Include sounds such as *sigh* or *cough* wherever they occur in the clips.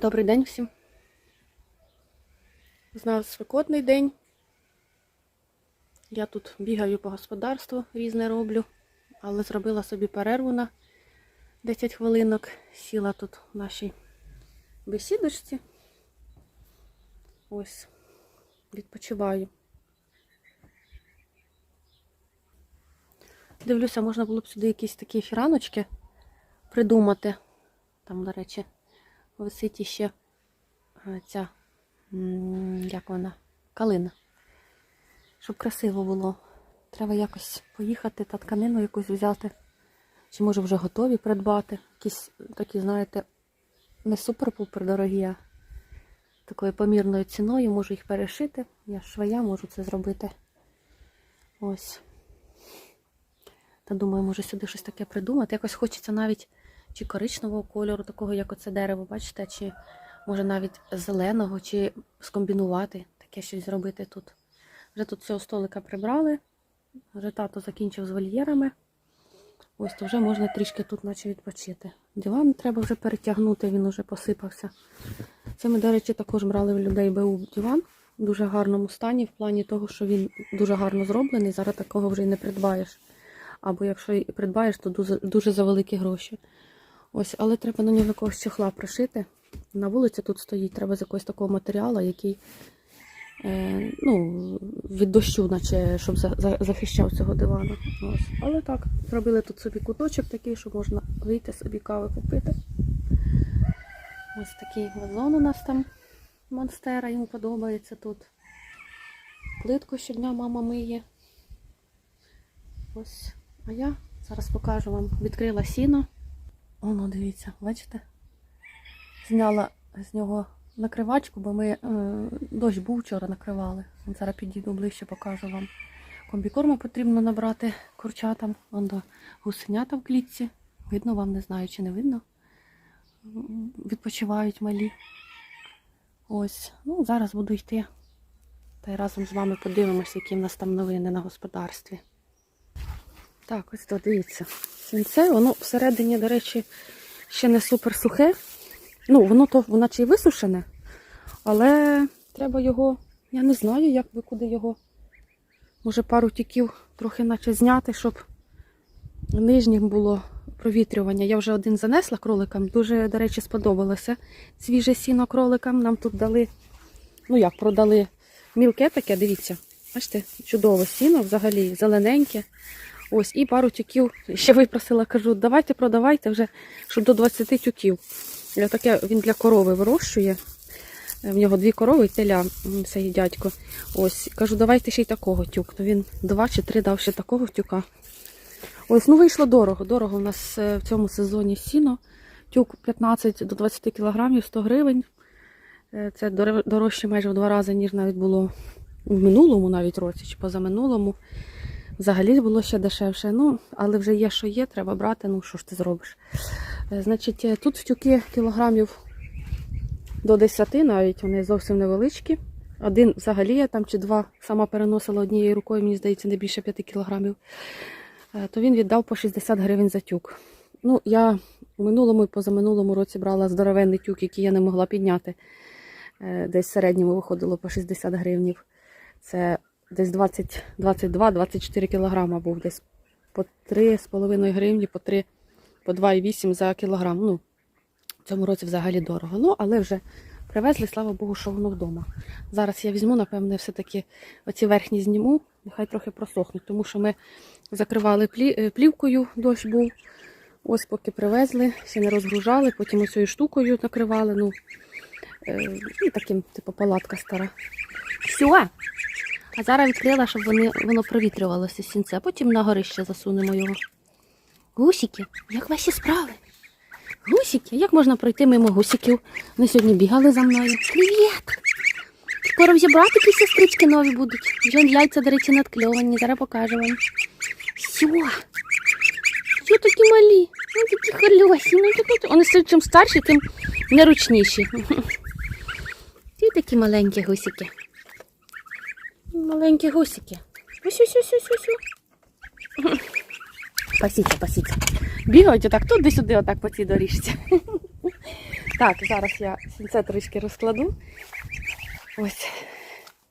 Добрий день всім. З нас свикотний день. Я тут бігаю по господарству, різне роблю, але зробила собі перерву на 10 хвилинок. Сіла тут в нашій бесідочці. Ось, відпочиваю. Дивлюся, можна було б сюди якісь такі фіраночки придумати. Там, до речі, висить іще е, ця, як вона, калина. Щоб красиво було. Треба якось поїхати та тканину якусь взяти. Чи може вже готові придбати. Якісь такі, знаєте, не супер-пупер дорогі, а такою помірною ціною можу їх перешити. Я швея можу це зробити. Ось. Та думаю, може сюди щось таке придумати. Якось хочеться навіть чи коричневого кольору, такого, як оце дерево, бачите, чи може навіть зеленого, чи скомбінувати, таке щось зробити тут. Вже тут цього столика прибрали. Вже тато закінчив з вольєрами. Ось то вже можна трішки тут наче відпочити. Диван треба вже перетягнути, він уже посипався. Це ми, до речі, також брали в людей БУ диван в дуже гарному стані, в плані того, що він дуже гарно зроблений. Зараз такого вже й не придбаєш. Або якщо і придбаєш, то дуже, дуже за великі гроші. Ось, але треба на нього якогось чехла пришити. На вулиці тут стоїть, треба з якогось такого матеріалу, який е, ну, від дощу, наче, щоб за, за, захищав цього дивану. Ось. Але так, зробили тут собі куточок такий, що можна вийти собі кави попити. Ось такий вазон у нас там монстера, йому подобається тут. Плитку щодня мама миє. Ось. А я зараз покажу вам. Відкрила сіно. Воно, дивіться, бачите? Зняла з нього накривачку, бо ми е, дощ був вчора накривали. Зараз підійду ближче, покажу вам. Комбікорму потрібно набрати курчатам. До гусенята в клітці. Видно вам, не знаю, чи не видно. Відпочивають малі. Ось. Ну, зараз буду йти. Та й разом з вами подивимося, які в нас там новини на господарстві. Так, ось то дивіться. Свинце, воно всередині, до речі, ще не супер сухе. Ну, воно то наче й висушене, але треба його, я не знаю, як би куди його. Може, пару тіків трохи наче зняти, щоб нижнім було провітрювання. Я вже один занесла кроликам. Дуже, до речі, сподобалося свіже сіно кроликам. Нам тут дали, ну як, продали мілке таке, дивіться. Бачите, чудове сіно взагалі, зелененьке. Ось, і пару тюків ще випросила, кажу, давайте продавайте вже, щоб до 20 тюків. Я таке він для корови вирощує. В нього дві корови і теля, цей дядько. Ось, кажу, давайте ще й такого тюк. То він два чи три дав ще такого тюка. Ось, ну вийшло дорого. Дорого у нас е, в цьому сезоні сіно. Тюк 15 до 20 кілограмів, 100 гривень. Е, Це дорожче майже в два рази, ніж навіть було в минулому навіть році, чи позаминулому. Взагалі було ще дешевше. Ну, але вже є, що є, треба брати. Ну, що ж ти зробиш? Е, Значить, е, тут в тюки кілограмів до 10 навіть, вони зовсім невеличкі. Один взагалі я там чи два сама переносила однією рукою, мені здається, не більше 5 кілограмів. Е, То він віддав по 60 гривень за тюк. Ну, я у минулому і позаминулому році брала здоровенний тюк, який я не могла підняти. Десь в середньому виходило по 60 гривнів. Це десь 22-24 кілограма був десь по 3,5 гривні, по 3, по 2,8 за кілограм. Ну, в цьому році взагалі дорого. Ну, але вже привезли, слава Богу, що воно вдома. Зараз я візьму, напевне, все-таки оці верхні зніму, нехай трохи просохнуть, тому що ми закривали е, плівкою, дощ був. Ось поки привезли, ще не розгружали, потім оцією штукою накривали. Ну, е, і таким, типу, палатка стара. Все. А зараз відкрила, щоб вони, воно провітрювалося сінце, потім на горище засунемо його. Гусики, як ваші справи? Гусики, як можна пройти мимо гусиків? Вони сьогодні бігали за мною. Привіт! Скоро вже братики сестрички нові будуть. Вже яйця, до речі, надкльовані, зараз покажу вам. Все. Що такі малі? Вони такі хольосі. Ну, Вони чим старші, тим неручніші. *laughs* Ті такі маленькі гусики. Маленькі гусики. Ось ось ось ось ось. Пасіться, пасіться. Бігають отак туди-сюди, отак по цій доріжці. Так, зараз я сінце трішки розкладу. Ось.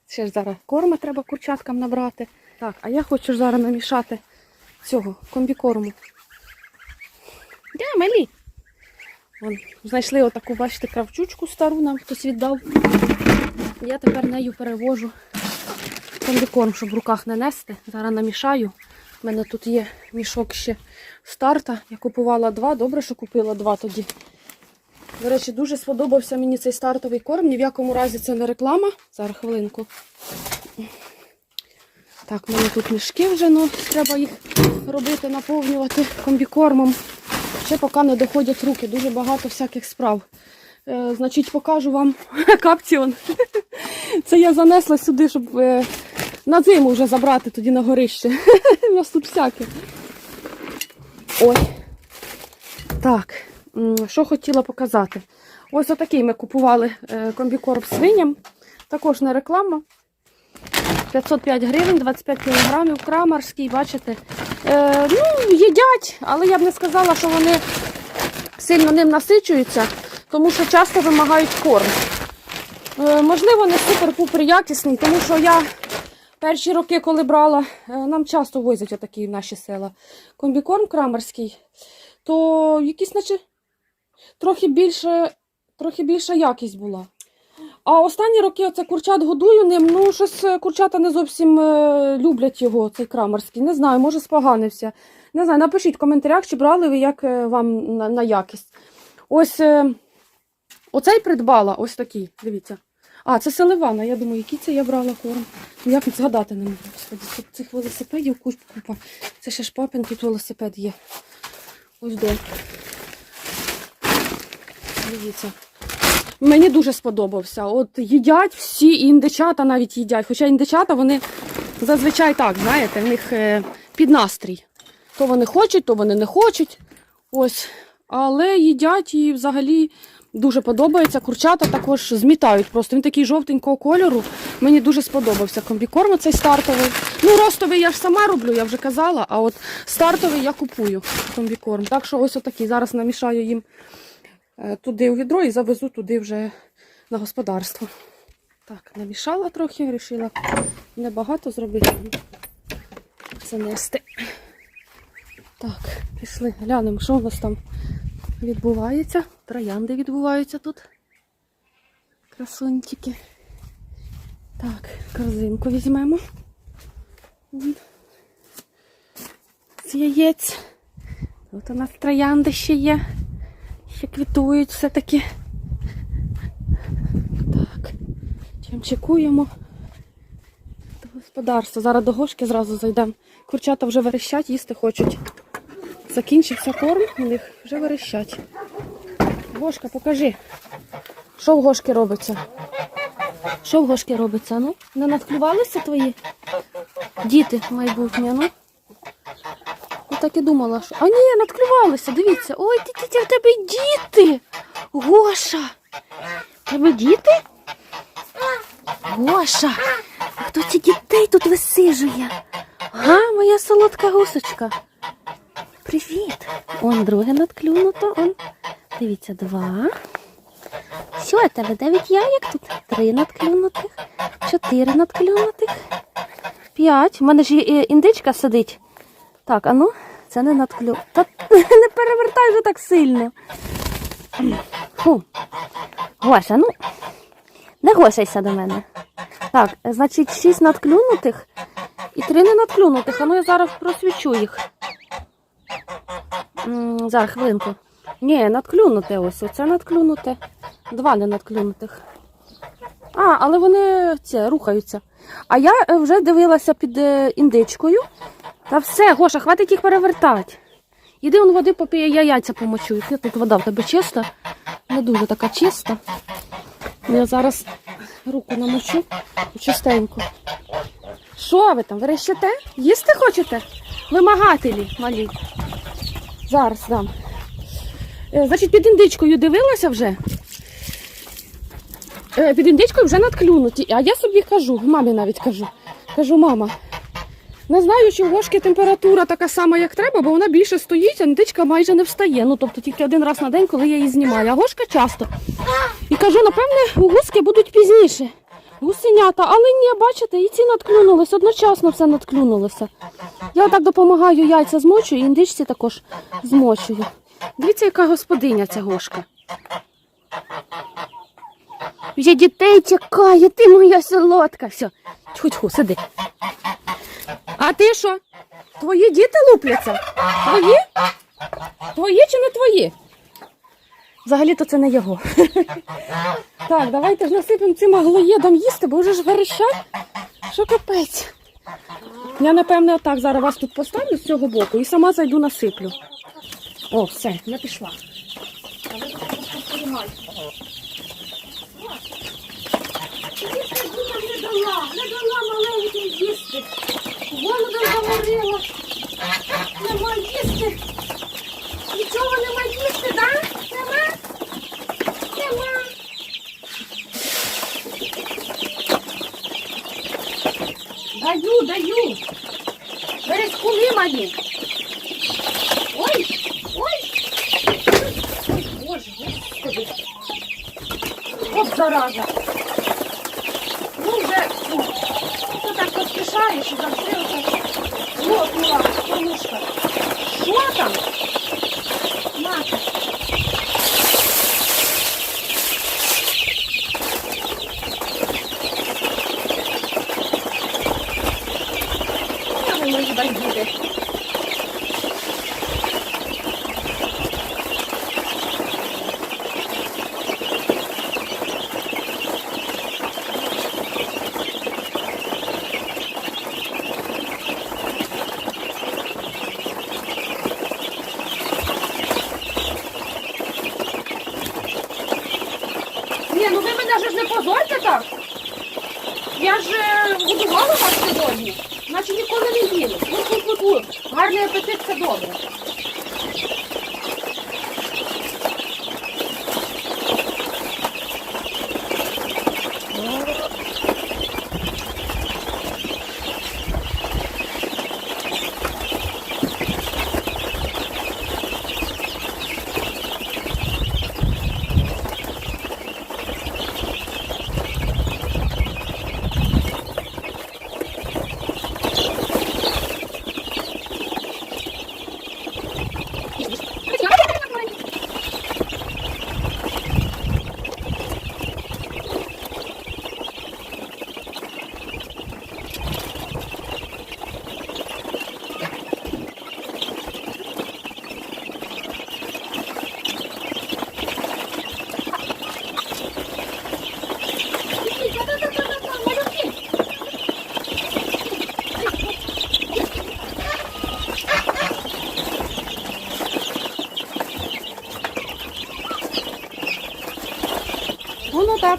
Ще ж зараз корма треба курчаткам набрати. Так, а я хочу зараз намішати цього комбікорму. Де, малі? Вон, знайшли отаку, бачите, кравчучку стару нам хтось віддав. Я тепер нею перевожу комбікорм, щоб в руках не нести. Зараз намішаю. У мене тут є мішок ще старта. Я купувала два. Добре, що купила два тоді. До речі, дуже сподобався мені цей стартовий корм. Ні в якому разі це не реклама. Зараз хвилинку. Так, в мене тут мішки вже, ну треба їх робити, наповнювати комбікормом. Ще поки не доходять руки, дуже багато всяких справ. Е, значить, покажу вам *laughs* капціон. Це я занесла сюди, щоб е, на зиму вже забрати тоді на горище. *laughs* У нас тут всяке. Ой. Так, що хотіла показати. Ось отакий ми купували е, комбікорм свиням. Також не реклама. 505 гривень, 25 кілограмів, крамарський, бачите. Е, ну, їдять, але я б не сказала, що вони сильно ним насичуються, тому що часто вимагають корм. Е, можливо, не супер-пупер якісний, тому що я перші роки, коли брала, е, нам часто возять отакі в наші села. Комбікорм крамарський, то якісь, наче, трохи більше, трохи більша якість була. А останні роки оце курчат годую ним. Ну, щось е, курчата не зовсім е, люблять його, цей крамарський. Не знаю, може споганився. Не знаю, напишіть в коментарях, чи брали ви як вам на, на якість. Ось оцей придбала, ось такий, дивіться. А, це селивана. Я думаю, який це я брала корм. Ну, Як згадати не можу. Господи, цих- велосипедів куч- купа. Це ще ж папин тут велосипед є. Ось де. Дивіться. Мені дуже сподобався. От їдять всі, і індичата навіть їдять. Хоча індичата вони зазвичай так, знаєте, в них е, під настрій. То вони хочуть, то вони не хочуть. Ось. Але їдять і взагалі дуже подобається. Курчата також змітають. Просто він такий жовтенького кольору. Мені дуже сподобався комбікорм цей стартовий. Ну, ростовий я ж сама роблю, я вже казала, а от стартовий я купую комбікорм. Так що ось отакий. Зараз намішаю їм е, туди у відро і завезу туди вже на господарство. Так, намішала трохи, вирішила небагато зробити. Занести. Так, пішли, глянемо, що у нас там відбувається. Троянди відбуваються тут. Красунчики. Так, корзинку візьмемо. З яєць. Тут у нас троянди ще є. Ще квітують все-таки. Так, чим чекуємо. До господарства. Зараз до гошки зразу зайдемо. Курчата вже верещать, їсти хочуть. Закінчився корм, у них вже верещать. Гошка, покажи, що в гошки робиться. Що в гошки робиться? Ну, не надклювалися твої діти майбутнє, ну? Ну так і думала, що. А ні, надклювалися, дивіться. Ой, ти, ти, ти, в тебе діти. Гоша. Тебе діти? Гоша. А хто ці дітей тут висижує? Га, моя солодка гусочка. Привіт. Он друге надклюнуто. Он. Дивіться, два. У тебе? Дев'ять яєк тут? Три надклюнутих, чотири надклюнутих, п'ять. У мене ж е, індичка сидить. Так, а ну, це не надклю. Та *laughs* не перевертай вже так сильно. Фу. Гоша, ну, не гошайся до мене. Так, е, значить, шість надклюнутих і три не надклюнутих. А ну я зараз просвічу їх. М, Зараз хвилинку. Ні, надклюнуте ось. Оце надклюнуте. Два не надклюнутих. А, але вони це, рухаються. А я е, вже дивилася під е, індичкою. Та все, Гоша, хватить їх перевертати. Іди он води попіє, я яйця помочу. Яка тут вода в тебе чиста? Не дуже така чиста. Я зараз руку намочу чистенько. Що ви там? Верещите? Їсти хочете? Вимагателі малі. Зараз дам. Е, Значить, під індичкою дивилася вже. Е, Під індичкою вже надклюнуті. А я собі кажу, мамі навіть кажу. Кажу, мама, Не знаю, чи в гошки температура така сама, як треба, бо вона більше стоїть, а індичка майже не встає. Ну, тобто тільки один раз на день, коли я її знімаю. А гошка часто. І кажу, напевне, гуски будуть пізніше. Гусенята, але ні, бачите, і ці надклюнулись, одночасно все надклюнулося. Я так допомагаю яйця змочую, і індичці також змочую. Дивіться, яка господиня ця гошка. Вже дітей чекає, ти моя солодка. Все, тьху-тьху, сиди. А ти що? Твої діти лупляться? Твої? Твої чи не твої? Взагалі-то це не його. *laughs* Так, давайте ж насипемо цим аглоєдом їсти, бо вже ж верещать. Що капець? Я, напевне, отак зараз вас тут поставлю з цього боку і сама зайду насиплю. О, все, я пішла. Не дала, не дала маленьким їсти. Голодом заморила. Нема їсти. Нічого нема їсти, да? Нема? Нема. Даю, даю. Березкуни мої. Ой, ой. Ой, Боже, господи. От зараза. Ну вже, ну, ти так поспішаєш і завжди оце лопнула кормушка. Що там? Мати. Я не можу дай буде. Ні, ну ви мене ж не позорте так. Я е, годувала сьогодні, наче ніколи не їли. Ну. Гарний апетит це добре.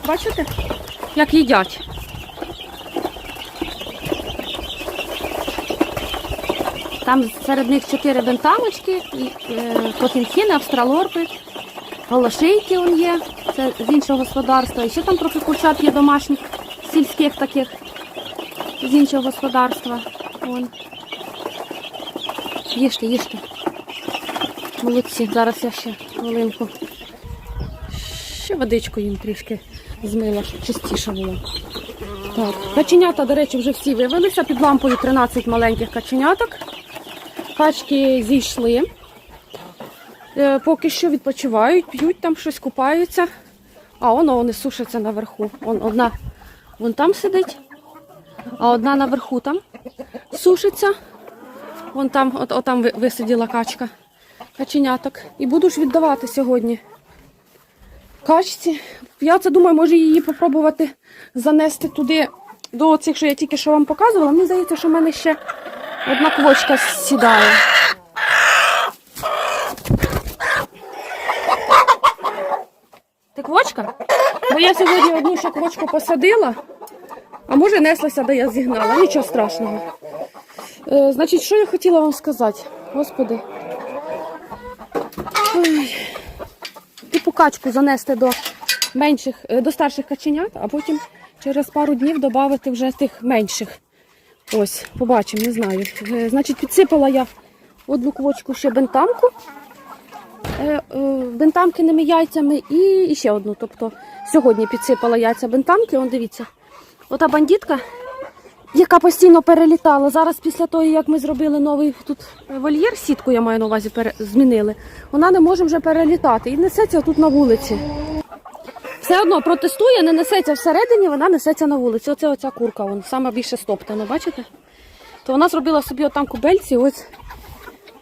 Так, бачите, як їдять. Там серед них чотири бентамочки, і, е, австралорпи, голошейки он є, це з іншого господарства. І ще там трохи курчат є домашніх, сільських таких, з іншого господарства. Вон. Їжте, їжте. Молодці, зараз я ще хвилинку. Ще водичку їм трішки змила, щоб чистіше було. Так, каченята, до речі, вже всі вивелися. Під лампою 13 маленьких каченяток. Качки зійшли. Е, поки що відпочивають, п'ють там щось, купаються. А воно вони сушаться наверху. Вон одна вон там сидить, а одна наверху там сушиться. Вон там, от, от там висиділа качка. Каченяток. І буду ж віддавати сьогодні качці. Я це думаю, може її попробувати занести туди до цих, що я тільки що вам показувала. Мені здається, що в мене ще одна квочка сідає. Ти квочка? Бо я сьогодні одну ще квочку посадила, а може неслася, де я зігнала. Нічого страшного. Е, значить, що я хотіла вам сказати? Господи. Ой качку занести до менших, е, до старших каченят, а потім через пару днів додати вже тих менших. Ось, побачимо, не знаю. Е, Значить, підсипала я одну квочку ще бентамку. е, Бентамкиними яйцями і, ще одну. Тобто сьогодні підсипала яйця бентамки. Он дивіться. Ота бандитка, яка постійно перелітала. Зараз після того, як ми зробили новий тут вольєр, сітку я маю на увазі, змінили, вона не може вже перелітати і несеться тут на вулиці. Все одно протестує, не несеться всередині, вона несеться на вулиці. Оце оця курка, вон, саме більше стоптана, бачите? То вона зробила собі отам кубельці, ось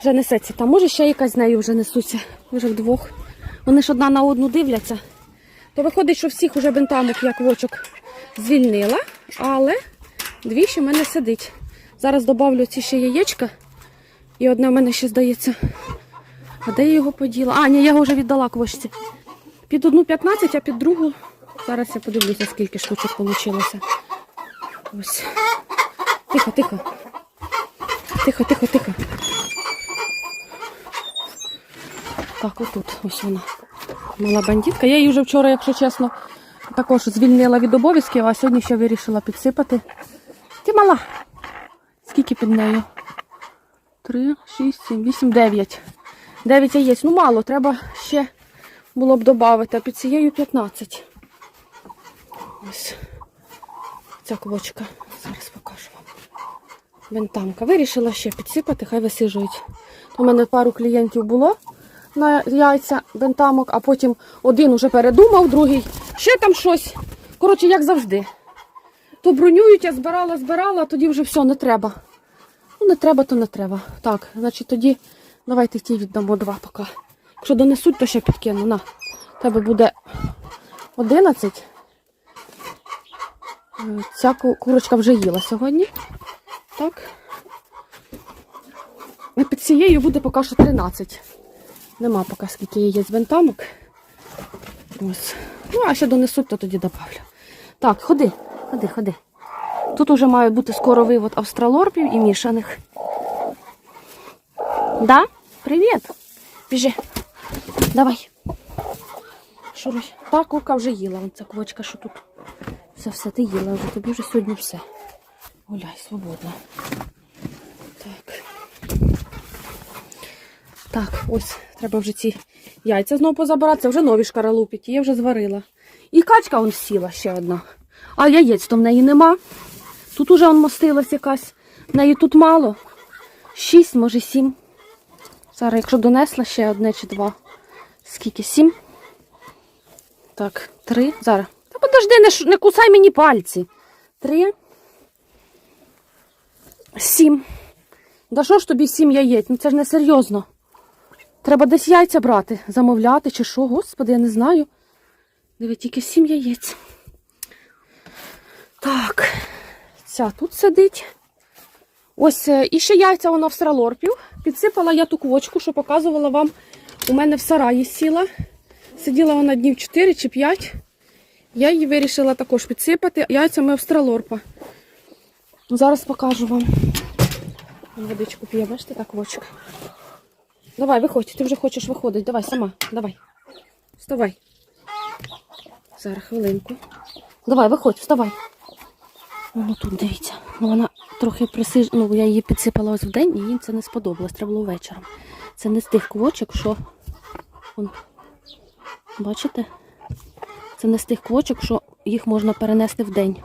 вже несеться. Там може ще якась з нею вже несуться. Вже вдвох. Вони ж одна на одну дивляться. То виходить, що всіх уже бентамок я квочок звільнила, але дві ще в мене сидить. Зараз додавлю ці ще яєчка. І одне в мене ще здається. А де я його поділа? А, ні, я його вже віддала квочці. Під одну 15, а під другу. Зараз я подивлюся, скільки штучок вийшло. Ось. Тихо, тихо. Тихо, тихо, тихо. Так, отут, ось вона. Мала бандитка. Я її вже вчора, якщо чесно, також звільнила від обов'язків, а сьогодні ще вирішила підсипати. Ти мала. Скільки під нею? Три, шість, сім, вісім, дев'ять. Дев'ять яєць. Ну мало, треба ще було б додати, а під цією 15. Ось ця квочка. Зараз покажу вам. Бентамка. Вирішила ще підсипати, хай висижують. У мене пару клієнтів було на яйця бентамок, а потім один уже передумав, другий ще там щось. Коротше, як завжди. То бронюють, я збирала, збирала, а тоді вже все, не треба. Ну, не треба, то не треба. Так, значить тоді давайте ті віддамо два поки. Якщо донесуть, то ще підкину. На. Тебе буде 11. Е, Ця курочка вже їла сьогодні. Так. І під цією буде поки що 13. Нема поки скільки яєць бентамок. Ось. Ну, а ще донесуть, то тоді добавлю. Так, ходи, ходи, ходи. Тут уже має бути скоро вивод австралорпів і мішаних. Да? Привіт. Біжи. Давай. Шуруй. Та курка вже їла, вон ця квочка, що тут. Все, все, ти їла вже, тобі вже сьогодні все. Гуляй, свободно. Так. Так, ось, треба вже ці яйця знову позабирати. Це вже нові шкаралупі, я вже зварила. І качка он сіла ще одна. А яєць то в неї нема. Тут уже он мостилась якась. В неї тут мало. Шість, може сім. Зараз, якщо донесла ще одне чи два. Скільки? Сім? Так, три. Зараз. Та подожди, не, не кусай мені пальці. Три. Сім. Да що ж тобі сім яєць? Ну це ж не серйозно. Треба десь яйця брати, замовляти чи що, господи, я не знаю. Диви, тільки сім яєць. Так, ця тут сидить. Ось е, і ще яйця вона в сралорпів. Підсипала я ту квочку, що показувала вам. У мене в сараї сіла. Сиділа вона днів 4 чи 5. Я її вирішила також підсипати яйцями австралорпа. Зараз покажу вам. Водичку п'є, бачите, та квочка. Давай, виходь, ти вже хочеш виходити. Давай, сама, давай. Вставай. Зараз хвилинку. Давай, виходь, вставай. Воно тут дивіться. Вона трохи присиж... Ну, я її підсипала ось в день, і їй це не сподобалось. Треба було вечором. Це не з тих квочок, що. Вон. Бачите? Це не з тих квочок, що їх можна перенести в день.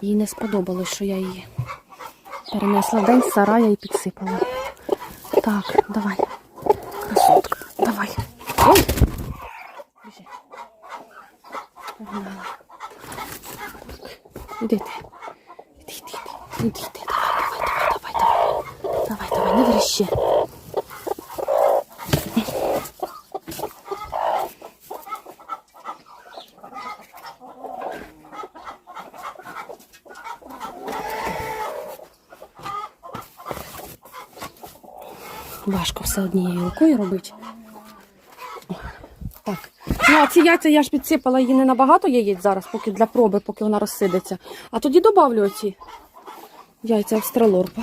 Їй не сподобалось, що я її перенесла в день сарая і підсипала. Так, давай. Красотка, давай. Ой! Біжи. Погнала. Іди ти. Іди, іди, іди. Іди, іди. Давай, давай, давай, давай, давай. Давай, давай, не верещи. Важко все однією рукою робити. Ну, а ці яйця я ж підсипала її не набагато яєць зараз, поки для проби, поки вона розсидиться. А тоді додавлю оці яйця австралорпа.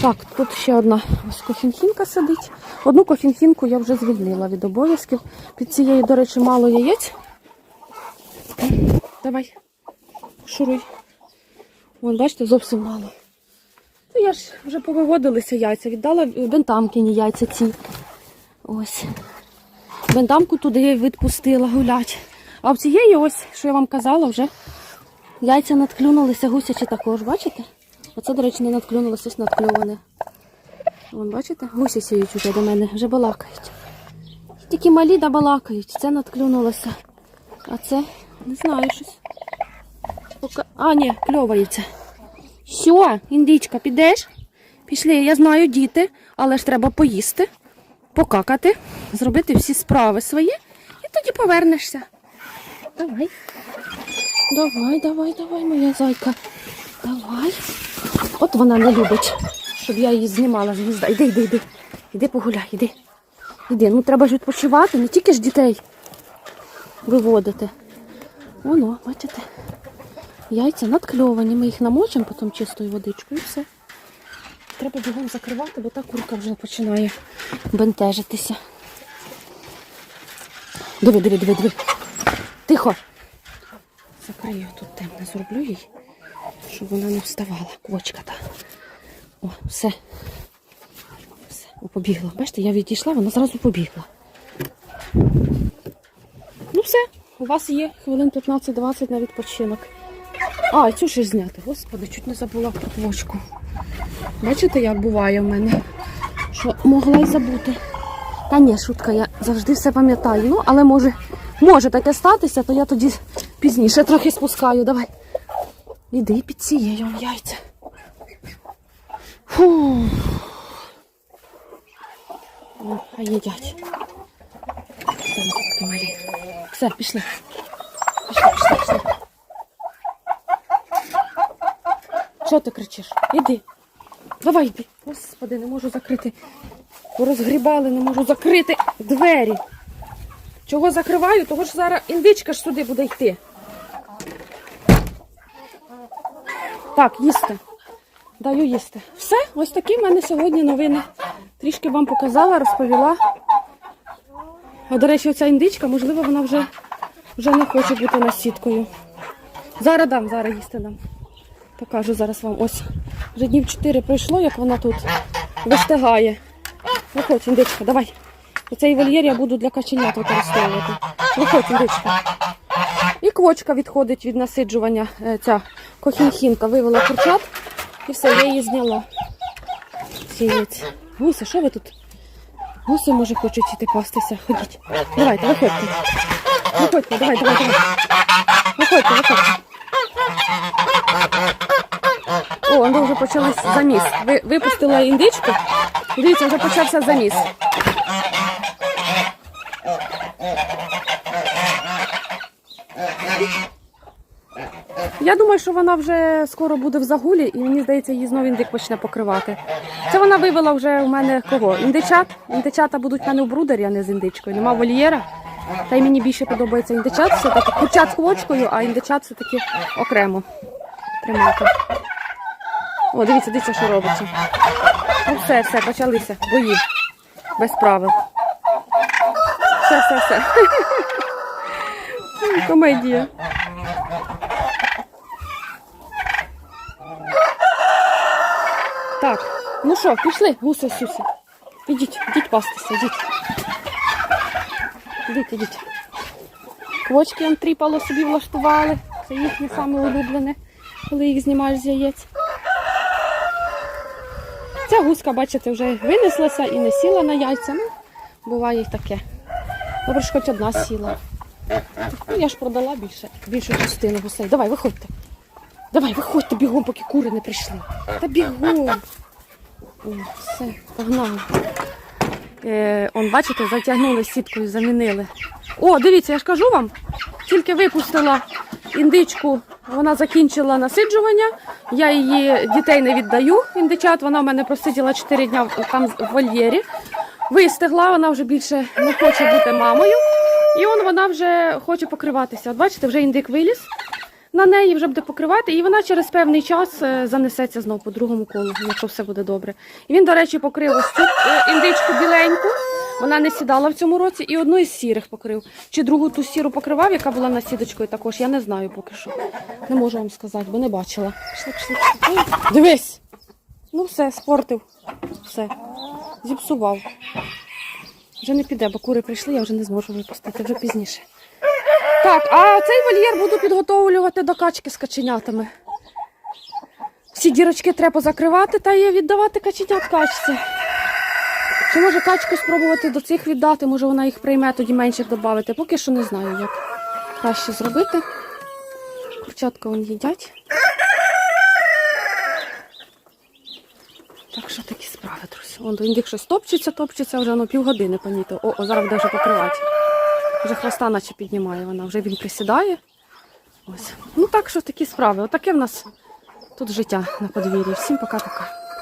Так, тут ще одна ось кофінхінка сидить. Одну кофінхінку я вже звільнила від обов'язків. Під цією, до речі, мало яєць. Давай, шуруй. Вон, бачите, зовсім мало. Ну, я ж вже повиводилися яйця, віддала бентамкині яйця ці. Ось. Бентамку туди відпустила гулять. А в цієї ось, що я вам казала, вже яйця надклюнулися, гусячі також, бачите? Оце, до речі, не надклюнулося, ось надклюване. Вон, бачите, гусі сіють уже до мене, вже балакають. Тільки малі да балакають, це надклюнулося. А це не знаю щось. А, ні, кльовається. Що, індичка, підеш? Пішли, я знаю, діти, але ж треба поїсти, покакати, зробити всі справи свої і тоді повернешся. Давай. Давай, давай, давай, моя зайка. Давай. От вона не любить, щоб я її знімала з гнізда. Іди, іди, іди. Іди погуляй, іди. Іди, ну треба ж відпочивати, не тільки ж дітей виводити. Воно, бачите. Яйця надкльовані, ми їх намочимо потім чистою водичкою і все. Треба бігом закривати, бо та курка вже починає бентежитися. Диви, диви, диви, диви. Тихо. Закрию тут темне, зроблю їй, щоб вона не вставала. Квочка та. О, все. Все, побігла. Бачите, я відійшла, вона зразу побігла. Ну все, у вас є хвилин 15-20 на відпочинок. А, цю ще зняти. Господи, чуть не забула про квочку. Бачите, як буває в мене? Що могла й забути. Та ні, шутка, я завжди все пам'ятаю. Ну, але може, може таке статися, то я тоді пізніше трохи спускаю. Давай. Іди під цією яйця. Фу. Ну, а їдять. Все, пішли. Пішли, пішли, пішли. Що ти кричиш? Іди. Давай йди. Господи, не можу закрити. Порозгрібали, не можу закрити двері. Чого закриваю? Того ж зараз індичка ж сюди буде йти. Так, їсти. Даю їсти. Все, ось такі в мене сьогодні новини. Трішки вам показала, розповіла. А до речі, оця індичка, можливо, вона вже, вже не хоче бути насідкою. Зараз дам, зараз їсти дам. Покажу зараз вам. Ось. Вже днів 4 пройшло, як вона тут вистигає. Виходь, індичка, давай. Оцей вольєр я буду для каченят використовувати. Виходь, індичка. І квочка відходить від насиджування. е, Ця кохінхінка вивела курчат. І все, я її зняла. Сієць. Гуси, що ви тут? Гуси, може, хочуть іти пастися. Ходіть. Давайте, виходьте. Виходьте, давай, давай, давай. Виходьте, виходьте. О, воно вже почався заміс. Ви, випустила індичку. Дивіться, вже почався заміс. Я думаю, що вона вже скоро буде в загулі, і мені здається, її знову індик почне покривати. Це вона вивела вже у мене кого? Індичат. Індичата будуть в мене в брудері, а не з індичкою. Нема вольєра. Та й мені більше подобається індичат, все таки курчат з квочкою, а індичат все таки окремо тримати. О, дивіться, дивіться, що робиться. Ну все, все, почалися. Бої. Без правил. Все, все, все. Комедія. Так, ну що, пішли, гуси сюси. Ідіть, ідіть пастися, ідіть. Ідіть, ідіть. Квочки он тріпало собі влаштували. Це їхнє саме улюблене, коли їх знімаєш з яєць. Ця гуска, бачите, вже винеслася і не сіла на яйця. Ну, буває й таке. Добре, що хоч одна сіла. Ну, я ж продала більше, більшу частину гусей. Давай, виходьте. Давай, виходьте бігом, поки кури не прийшли. Та бігом. О, все, погнали. Е, он, бачите, затягнули сіткою, замінили. О, дивіться, я ж кажу вам, тільки випустила індичку, вона закінчила насиджування. Я її дітей не віддаю. Індичат, вона в мене просиділа 4 дня там в вольєрі. Вистигла, вона вже більше не хоче бути мамою. І он вона вже хоче покриватися. От бачите, вже індик виліз на неї, вже буде покривати, і вона через певний час е, занесеться знову по другому колу, якщо все буде добре. І він, до речі, покрив ось цю е, індичку біленьку. Вона не сідала в цьому році і одну із сірих покрив. Чи другу ту сіру покривав, яка була над сіточкою також, я не знаю поки що. Не можу вам сказати, бо не бачила. Пішли, пішли, пішли. Дивись! Ну все, спортив. Все. Зіпсував. Вже не піде, бо кури прийшли, я вже не зможу випустити, вже пізніше. Так, а цей вольєр буду підготовлювати до качки з каченятами. Всі дірочки треба закривати та її віддавати каченят качці. Чи може качку спробувати до цих віддати, може вона їх прийме, тоді менших додати. Поки що не знаю, як краще зробити. Курчатка вон їдять. Так що такі справи, друзі. Вон до них щось топчеться, топчеться, вже воно півгодини поніто. О, о, зараз буде вже покривати. Вже хвоста наче піднімає вона, вже він присідає. Ось. Ну так що такі справи. Отаке в нас тут життя на подвір'ї. Всім пока-пока.